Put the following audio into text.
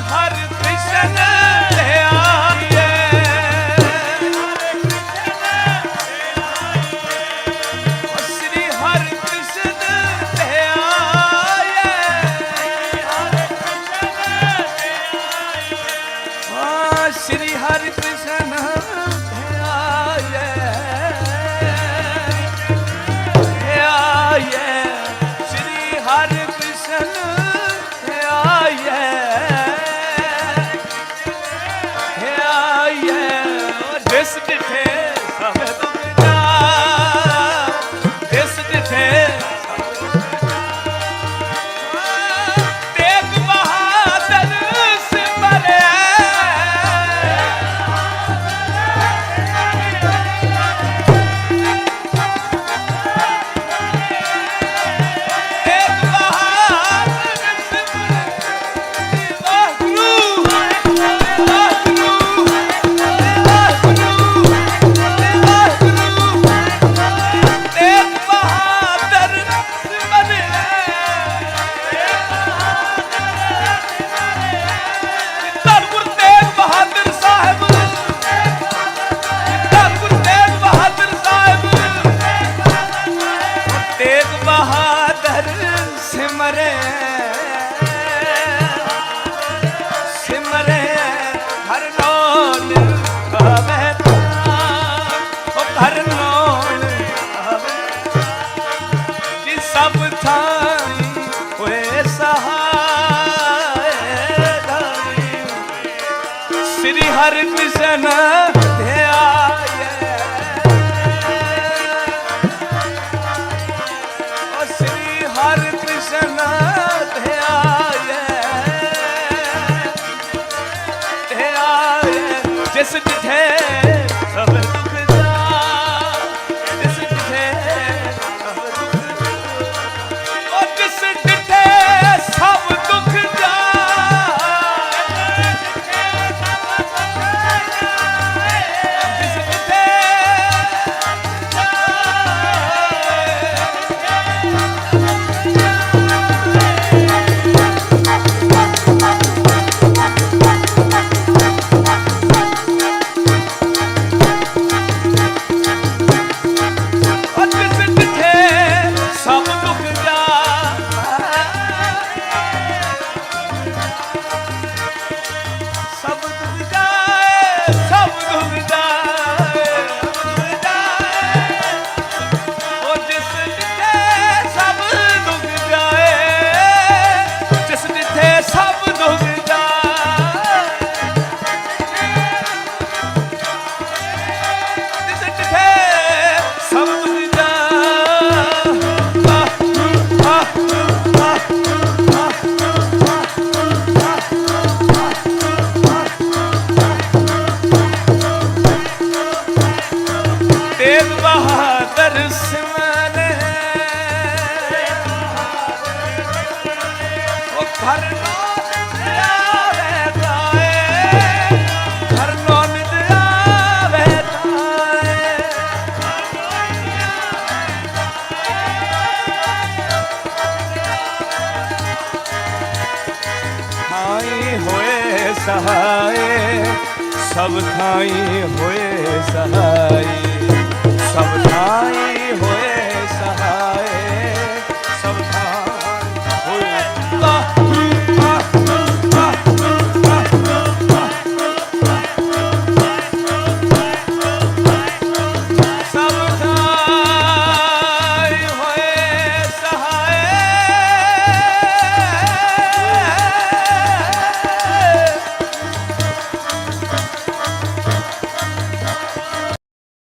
ਹਰਿ ਕ੍ਰਿਸ਼ਨ। ਹਰ ਕ੍ਰਿਸ਼ਨ ਧਿਆਏ ਹਰ ਕ੍ਰਿਸ਼ਨ ਜਿਸ ਜਿਥੇ ਸਹਾਏ ਸਭ ਥਾਈ ਹੋਏ ਸਹਾਈ ਸਭ ਥਾਈ